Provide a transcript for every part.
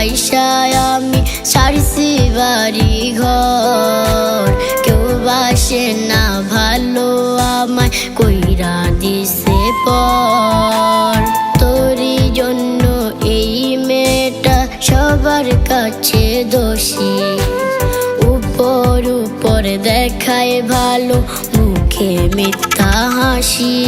আইসায় আমি সারছি বাড়ি ঘর কেউ বাসে না ভালো আমায় কইরা দিছে পর। তোরই জন্য এই মেয়েটা সবার কাছে দোষী। উপর উপর দেখায় ভালো, মুখে মিথ্যা হাসি।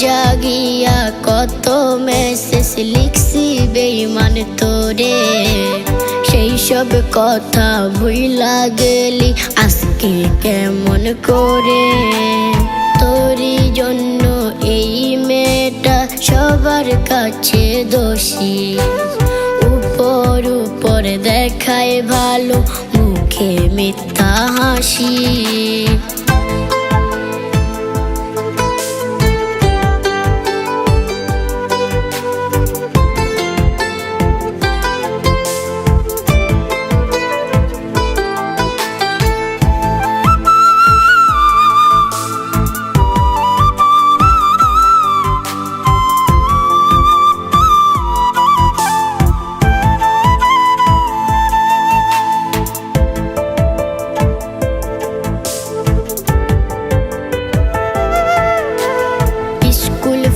জাগিয়া কত মেসেজ লিখছি বেইমান তোরে। সেই সব কথা ভুইলা গেলি আজকে কেমন করে? তোরই জন্য এই মেয়েটা সবার কাছে দোষী। উপর উপর দেখায় ভালো, মুখে মিথ্যা হাসি।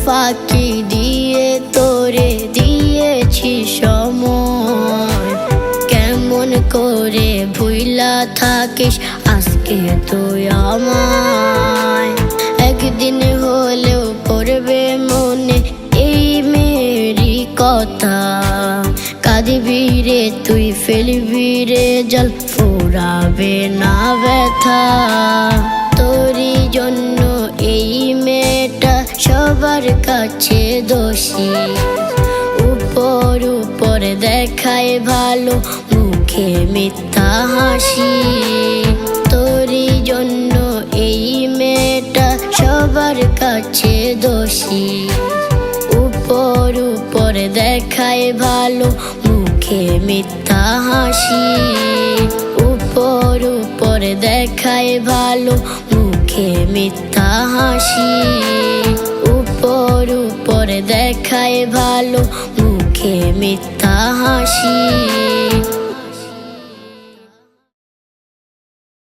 ফাঁকি দিয়ে তোরে দিয়েছি সময়। কেমন করে ভুইলা থাকিস আজকে তুই আমায়। একদিন হলেও পড়বে মনে এই মেরি কথা। কাঁদবি রে তুই, ফেলবি রে জল, ফুরাবে না ব্যথা। তোরই জন্য এই সবার কাছে দোষী। উপর উপর দেখায় ভালো, মুখে মিথ্যা হাসি। তোরই জন্য এই মেয়েটা সবার কাছে দোষী। উপর উপর দেখায় ভালো, মুখে মিথ্যা হাসি। উপর উপর দেখায় ভালো, মুখে মিথ্যা হাসি। উপর দেখায় ভালো মুখে মিথ্যা হাসি।